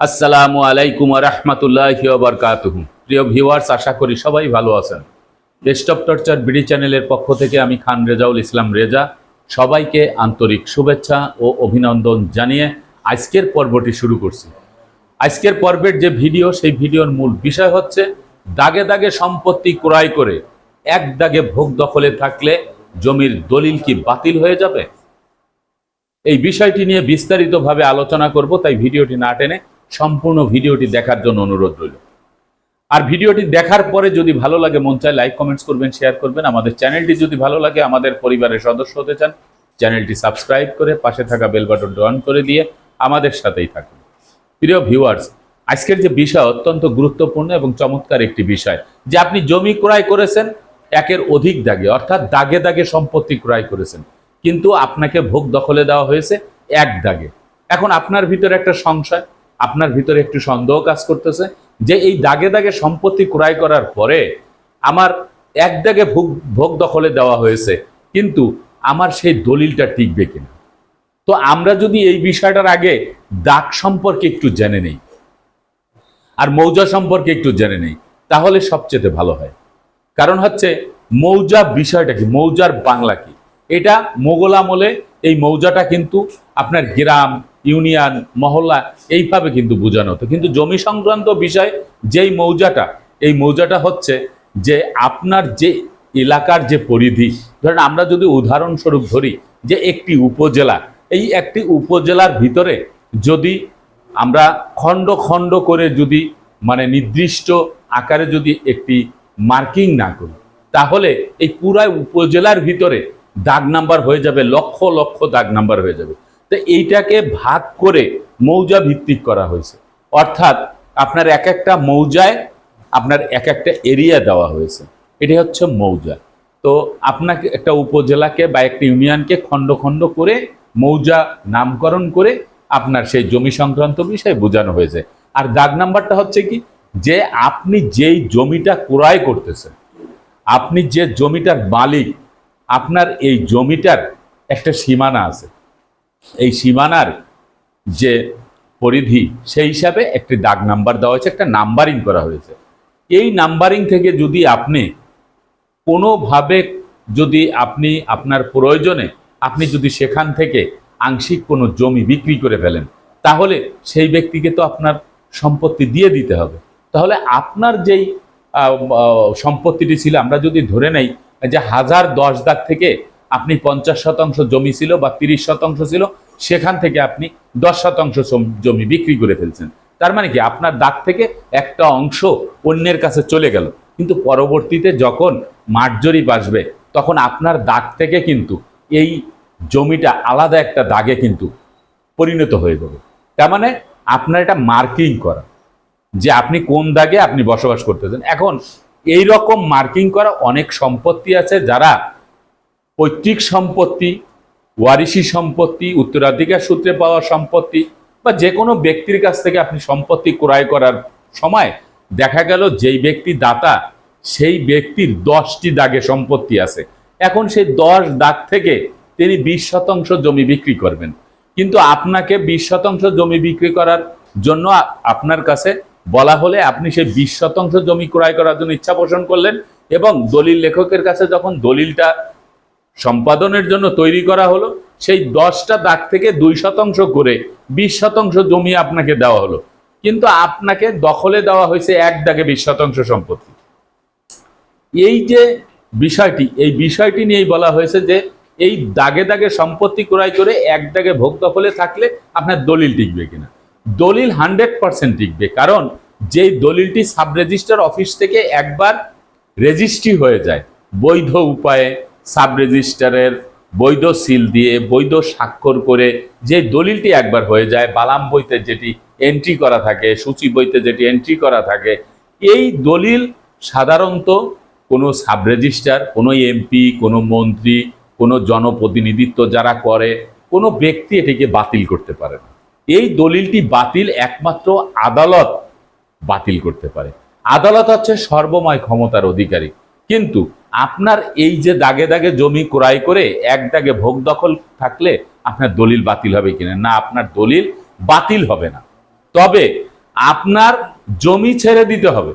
আসসালামু আলাইকুম রহমতুল্লাহ বরকাতুহু। প্রিয় ভিউয়ার্স, আশা করি সবাই ভালো আছেন। ডেস্কটপ টর্চার বিডি চ্যানেলের পক্ষ থেকে আমি খান রেজাউল ইসলাম রেজা। সবাইকে আন্তরিক শুভেচ্ছা ও অভিনন্দন জানিয়ে আজকের পর্বটি শুরু করছি। আজকের পর্বের যে ভিডিও, সেই ভিডিওর মূল বিষয় হচ্ছে দাগে দাগে সম্পত্তি ক্রয় করে এক দাগে ভোগ দখলে থাকলে জমির দলিল কি বাতিল হয়ে যাবে? এই বিষয়টি নিয়ে বিস্তারিতভাবে আলোচনা করব, তাই ভিডিওটি না টেনে সম্পূর্ণ ভিডিওটি দেখার জন্য অনুরোধ রইল। আর ভিডিওটি দেখার পরে যদি ভালো লাগে, মন চায় লাইক, কমেন্টস করবেন, শেয়ার করবেন। আমাদের চ্যানেলটি যদি ভালো লাগে, আমাদের পরিবারের সদস্য হতে চান, চ্যানেলটি সাবস্ক্রাইব করে পাশে থাকা বেল বাটনটি করে দিয়ে আমাদের সাথেই থাকুন। প্রিয় ভিউয়ার্স, আজকের যে বিষয় অত্যন্ত গুরুত্বপূর্ণ এবং চমৎকার একটি বিষয়, যে আপনি জমি ক্রয় করেছেন, একের অধিক দাগে, অর্থাৎ দাগে দাগে সম্পত্তি ক্রয় করেছেন। কিন্তু আপনাকে ভোগ দখলে দেওয়া হয়েছে এক দাগে। এখন আপনার ভিতরে একটা সংশয় আপনার ভিতরে একটু সন্দেহ কাজ করতেছে যে এই দাগে দাগে সম্পত্তি ক্রয় করার পরে আমার এক দাগে ভোগ ভোগ দখলে দেওয়া হয়েছে, কিন্তু আমার সেই দলিলটা টিকবে কিনা? তো আমরা যদি এই বিষয়টার আগে দাগ সম্পর্কে একটু জেনে নেই আর মৌজা সম্পর্কে একটু জেনে নেই, তাহলে সবচেয়ে ভালো হয়। কারণ হচ্ছে মৌজা বিষয়টা কি? মৌজার বাংলা কি? এটা মোগল আমলে এই মৌজাটা কিন্তু আপনার গ্রাম ইউনিয়ন, মহল্লা, এইভাবে কিন্তু বোঝানো হতো। কিন্তু জমি সংক্রান্ত বিষয়, যেই মৌজাটা, এই মৌজাটা হচ্ছে যে আপনার যে এলাকার যে পরিধি, ধরেন আমরা যদি উদাহরণস্বরূপ ধরি যে একটি উপজেলা, এই একটি উপজেলার ভিতরে যদি আমরা খণ্ড খণ্ড করে যদি মানে নির্দিষ্ট আকারে যদি একটি মার্কিং না করি, তাহলে এই পুরা উপজেলার ভিতরে দাগ নাম্বার হয়ে যাবে, লক্ষ লক্ষ দাগ নাম্বার হয়ে যাবে। তো এইটাকে ভাগ করে মৌজা ভিত্তিক করা হয়েছে। অর্থাৎ আপনার এক একটা মৌজায় আপনার এক একটা এরিয়া দেওয়া হয়েছে। এটি হচ্ছে মৌজা। তো আপনাকে একটা উপজেলাকে বা একটা ইউনিয়নকে খণ্ড খণ্ড করে মৌজা নামকরণ করে আপনার সেই জমি সংক্রান্ত বিষয় বোঝানো হয়েছে। আর দাগ নাম্বারটা হচ্ছে কি? যে আপনি যেই জমিটা ক্রয় করতেছেন, আপনি যে জমিটার মালিক, আপনার এই জমিটার একটা সীমানা আছে। এই সীমানার যে পরিধি, সেই হিসাবে একটি দাগ নাম্বার দেওয়া হয়েছে, একটা নাম্বারিং করা হয়েছে। এই নাম্বারিং থেকে যদি আপনি কোনোভাবে যদি আপনি আপনার প্রয়োজনে আপনি যদি সেখান থেকে আংশিক কোনো জমি বিক্রি করে ফেলেন, তাহলে সেই ব্যক্তিকে তো আপনার সম্পত্তি দিয়ে দিতে হবে। তাহলে আপনার যেই সম্পত্তিটি ছিল, আমরা যদি ধরে নেই যে হাজার দশ দাগ থেকে আপনি পঞ্চাশ শতাংশ জমি ছিল বা তিরিশ শতাংশ ছিল, সেখান থেকে আপনি দশ শতাংশ জমি বিক্রি করে ফেলছেন। তার মানে কি? আপনার দাগ থেকে একটা অংশ অন্যের কাছে চলে গেল। কিন্তু পরবর্তীতে যখন মাঠ জরিপ আসবে, তখন আপনার দাগ থেকে কিন্তু এই জমিটা আলাদা একটা দাগে কিন্তু পরিণত হয়ে যাবে। তার মানে আপনার এটা মার্কিং করা, যে আপনি কোন দাগে আপনি বসবাস করতেছেন। এখন এই রকম মার্কিং করা অনেক সম্পত্তি আছে যারা পৈতৃক সম্পত্তি, ওয়ারিশি সম্পত্তি, উত্তরাধিকার সূত্রে পাওয়া সম্পত্তি, বা যে কোনো ব্যক্তির কাছ থেকে আপনি সম্পত্তি ক্রয় করার সময় দেখা গেল যেই ব্যক্তি দাতা, সেই ব্যক্তির দশটি দাগে সম্পত্তি আছে। এখন সেই দশ দাগ থেকে তিনি বিশ শতাংশ জমি বিক্রি করবেন। কিন্তু আপনাকে বিশ শতাংশ জমি বিক্রি করার জন্য আপনার কাছে বলা হলে আপনি সেই বিশ শতাংশ জমি ক্রয় করার জন্য ইচ্ছা পোষণ করলেন এবং দলিল লেখকের কাছে যখন দলিলটা সম্পাদনের জন্য তৈরি করা হলো, সেই দশটা দাগ থেকে দুই শতাংশ করে বিশ শতাংশ জমি আপনাকে দেওয়া হলো। কিন্তু আপনাকে দখলে দেওয়া হয়েছে এক দাগে বিশ শতাংশ সম্পত্তি। এই যে বিষয়টি, এই বিষয়টি নিয়েই বলা হয়েছে যে এই দাগে দাগে সম্পত্তি ক্রয় করে এক দাগে ভোগ দখলে থাকলে আপনার দলিল টিকবে কিনা। দলিল হান্ড্রেড পার্সেন্ট টিকবে, কারণ যেই দলিলটি সাব রেজিস্টার অফিস থেকে একবার রেজিস্ট্রি হয়ে যায় বৈধ উপায়ে সাব রেজিস্টারের বৈধ সিল দিয়ে, বৈধ স্বাক্ষর করে যে দলিলটি একবার হয়ে যায়, বালাম বইতে যেটি এন্ট্রি করা থাকে, সূচি বইতে যেটি এন্ট্রি করা থাকে, এই দলিল সাধারণত কোনো সাব রেজিস্টার কোনো এমপি কোনো মন্ত্রী, কোনো জনপ্রতিনিধিত্ব যারা করে, কোনো ব্যক্তি এটিকে বাতিল করতে পারে না। এই দলিলটি বাতিল একমাত্র আদালত বাতিল করতে পারে। আদালত হচ্ছে সর্বময় ক্ষমতার অধিকারী। কিন্তু আপনার এই যে দাগে দাগে জমি ক্রয় করে এক দাগে ভোগ দখল থাকলে আপনার দলিল বাতিল হবে কিনা? না, আপনার দলিল বাতিল হবে না। তবে আপনার জমি ছেড়ে দিতে হবে।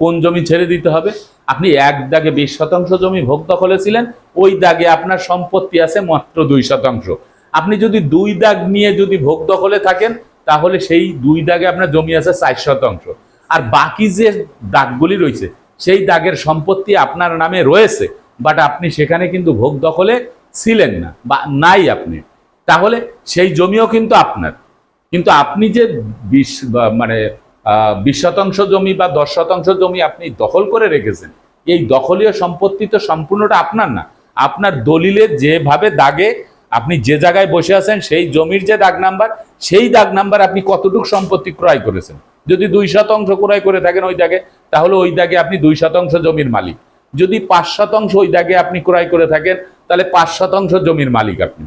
কোন জমি ছেড়ে দিতে হবে? আপনি এক দাগে বিশ শতাংশ জমি ভোগ দখলে ছিলেন, ওই দাগে আপনার সম্পত্তি আছে মাত্র দুই শতাংশ। আপনি যদি দুই দাগ নিয়ে যদি ভোগ দখলে থাকেন, তাহলে সেই দুই দাগে আপনার জমি আছে চার শতাংশ। আর বাকি যে দাগগুলি রয়েছে সেই দাগের সম্পত্তি আপনার নামে রয়েছে বাট আপনি সেখানে কিন্তু ভোগ দখলে ছিলেন না, বা নাই আপনি। তাহলে সেই জমিও কিন্তু আপনার। কিন্তু আপনি যে বিশ মানে বিশ শতাংশ জমি বা দশ শতাংশ জমি আপনি দখল করে রেখেছেন, এই দখলীয় সম্পত্তি তো সম্পূর্ণটা আপনার না। আপনার দলিলে যেভাবে দাগে আপনি যে জায়গায় বসে আছেন, সেই জমির যে দাগ নাম্বার, সেই দাগ নাম্বার আপনি কতটুকু সম্পত্তি ক্রয় করেছেন? যদি দুই শতাংশ ক্রয় করে থাকেন ওই দাগে, তাহলে ওই দাগে আপনি দুই শতাংশ জমির মালিক। যদি পাঁচ শতাংশ ওই দাগে আপনি ক্রয় করে থাকেন, তাহলে পাঁচ শতাংশ জমির মালিক আপনি।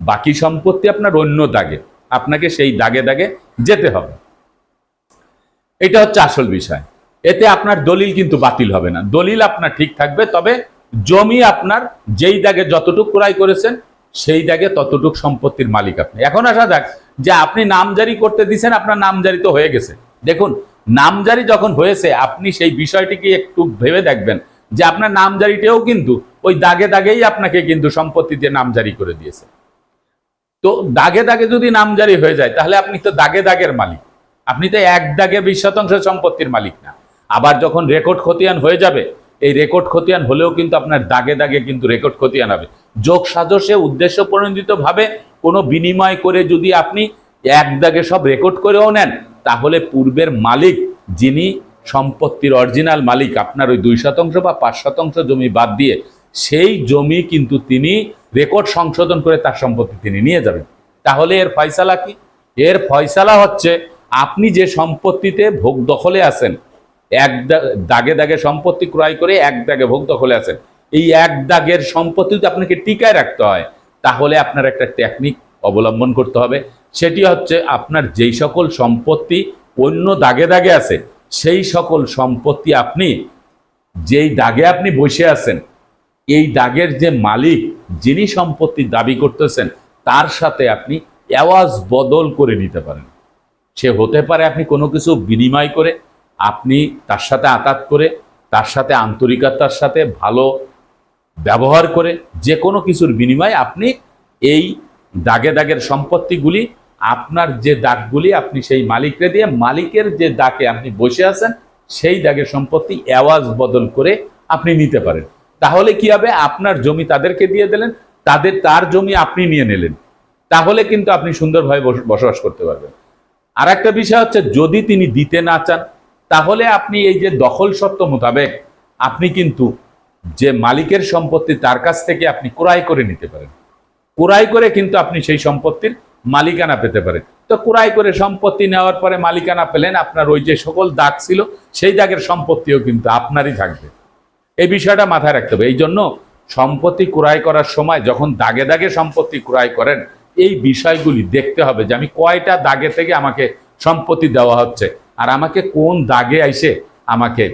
বাকি সম্পত্তি আপনার অন্য দাগে। আপনাকে সেই দাগে দাগে যেতে হবে। এটা হচ্ছে আসল বিষয়। এতে আপনার দলিল কিন্তু বাতিল হবে না। দলিল আপনার ঠিক থাকবে, তবে জমি আপনার যেই দাগে যতটুক ক্রয় করেছেন, সেই দাগে ততটুক সম্পত্তির মালিক আপনি। এখন আসা যাক যে আপনি নামজারি করতে দিছেন, আপনার নামজারি তো হয়ে গেছে। দেখুন, নামজারি যখন হয়েছে, আপনি সেই বিষয়টিকে একটু ভেবে দেখবেন যে আপনার নামজারিটাও কিন্তু ওই দাগে দাগেই আপনাকে কিন্তু সম্পত্তি দিয়ে নামজারি করে দিয়েছে। তো দাগে দাগে যদি নামজারি হয়ে যায়, তাহলে আপনি তো দাগে দাগের মালিক। আপনি তো এক দাগে বিশ শতাংশ সম্পত্তির মালিক না। আবার যখন রেকর্ড খতিয়ান হয়ে যাবে, এই রেকর্ড খতিয়ান হলেও কিন্তু আপনার দাগে দাগে কিন্তু রেকর্ড খতিয়ান হবে। যোগ সাজসে উদ্দেশ্য প্রণোদিত ভাবে কোনো বিনিময় করে যদি আপনি এক দাগে সব রেকর্ড করেও নেন, তাহলে পূর্বের মালিক যিনি সম্পত্তির অরিজিনাল মালিক, আপনার ওই দুই শতাংশ বা পাঁচ শতাংশ জমি বাদ দিয়ে, সেই জমি কিন্তু তিনি রেকর্ড সংশোধন করে তার সম্পত্তি তিনি নিয়ে যাবেন। তাহলে এর ফয়সালা কি? এর ফয়সালা হচ্ছে, আপনি যে সম্পত্তিতে ভোগ দখলে আছেন, এক দাগে দাগে সম্পত্তি ক্রয় করে এক দাগে ভোগ দখলে আছেন, এই এক দাগের সম্পত্তি আপনাকে টিকায় রাখতে হয়। তাহলে আপনার একটা টেকনিক অবলম্বন করতে হবে। সেটি হচ্ছে আপনার যেই সকল সম্পত্তি অন্য দাগে দাগে আছে, সেই সকল সম্পত্তি আপনি যেই দাগে আপনি বসে আছেন, এই দাগের যে মালিক যিনি সম্পত্তি দাবি করতেছেন, তার সাথে আপনি আওয়াজ বদল করে নিতে পারেন। সে হতে পারে আপনি কোনো কিছু বিনিময় করে, আপনি তার সাথে আঘাত করে, তার সাথে আন্তরিকতার সাথে ভালো ব্যবহার করে যে কোনো কিছুর বিনিময়ে আপনি এই দাগে দাগের সম্পত্তিগুলি, আপনার যে দাগগুলি আপনি সেই মালিককে দিয়ে, মালিকের যে দাগে আপনি বসে আছেন, সেই দাগের সম্পত্তি আওয়াজ বদল করে আপনি নিতে পারেন। তাহলে কি হবে? আপনার জমি তাদেরকে দিয়ে দিলেন, তাদের তার জমি আপনি নিয়ে নিলেন। তাহলে কিন্তু আপনি সুন্দরভাবে বস- বসবাস করতে পারবেন। আর একটা বিষয় হচ্ছে, যদি তিনি দিতে না চান, তাহলে আপনি এই যে দখল সত্ত্ব মোতাবেক আপনি কিন্তু যে মালিকের সম্পত্তি তার কাছ থেকে আপনি ক্রয় করে নিতে পারেন। ক্রয় করে কিন্তু আপনি সেই সম্পত্তির মালিকানা পেতে পারেন। তো ক্রয় করে সম্পত্তি নেওয়ার পরে মালিকানা পেলেন, আপনার ওই যে সকল দাগ ছিল, সেই দাগের সম্পত্তিও কিন্তু আপনারই থাকবে। এই বিষয়টা মাথায় রাখতে হবে। এই জন্য সম্পত্তি ক্রয় করার সময় যখন দাগে দাগে সম্পত্তি ক্রয় করেন, এই বিষয়গুলি দেখতে হবে যে আমি কয়টা দাগে থেকে আমাকে সম্পত্তি দেওয়া হচ্ছে। আর আমাকে কোন দাগে আইসে আমাকে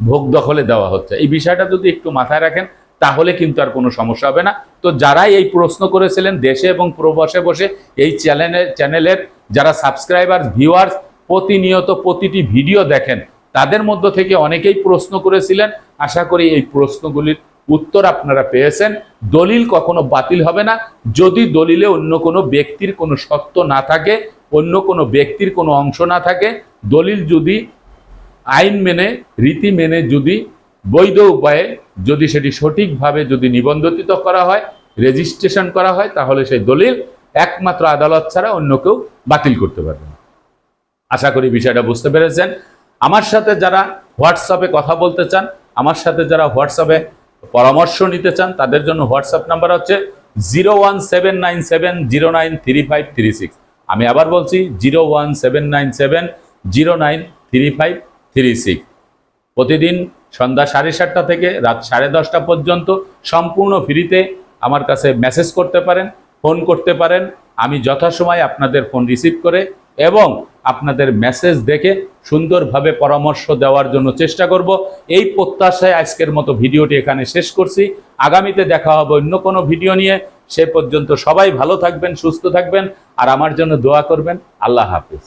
ভোগ দখলে দেওয়া হচ্ছে। এই বিষয়টা যদি একটু মাথায় রাখেন, তাহলে কিন্তু আর কোনো সমস্যা হবে না। তো যারাই এই প্রশ্ন করেছিলেন, দেশে এবং প্রবাসে বসে এই চ্যানেলের চ্যানেলের যারা সাবস্ক্রাইবার, ভিউয়ার্স, প্রতিনিয়ত প্রতিটি ভিডিও দেখেন, তাদের মধ্য থেকে অনেকেই প্রশ্ন করেছিলেন। আশা করি এই প্রশ্নগুলির উত্তর আপনারা পেয়েছেন। দলিল কখনো বাতিল হবে না। যদি দলিলে অন্য কোনো ব্যক্তির কোনো সত্য না থাকে, অন্য কোনো ব্যক্তির কোনো অংশ না থাকে, দলিল যদি আইন মেনে, রীতি মেনে যদি, বৈধ উপায়ে যদি সেটি সঠিকভাবে যদি নিবন্ধিত করা হয়, রেজিস্ট্রেশন করা হয়, তাহলে সেই দলিল একমাত্র আদালত ছাড়া অন্য কেউ বাতিল করতে পারবে না। আশা করি বিষয়টা বুঝতে পেরেছেন। আমার সাথে যারা হোয়াটসঅ্যাপে কথা বলতে চান, আমার সাথে যারা হোয়াটসঅ্যাপে পরামর্শ নিতে চান, তাদের জন্য হোয়াটসঅ্যাপ নাম্বার হচ্ছে zero one seven nine seven zero nine three five three six. আমি আবার বলছি zero one seven nine seven zero nine three five three six. প্রতিদিন সন্ধ্যা সাড়ে সাতটা থেকে রাত সাড়ে দশটা পর্যন্ত সম্পূর্ণ ফ্রিতে আমার কাছে মেসেজ করতে পারেন ফোন করতে পারেন। আমি যথাসময় আপনাদের ফোন রিসিভ করে এবং আপনাদের মেসেজ দেখে সুন্দরভাবে পরামর্শ দেওয়ার জন্য চেষ্টা করব। এই প্রত্যাশায় আজকের মতো ভিডিওটি এখানে শেষ করছি। আগামীতে দেখা হবে অন্য কোনো ভিডিও নিয়ে। সে পর্যন্ত সবাই ভালো থাকবেন, সুস্থ থাকবেন। আর আমার জন্য দোয়া করবেন। আল্লাহ হাফিজ।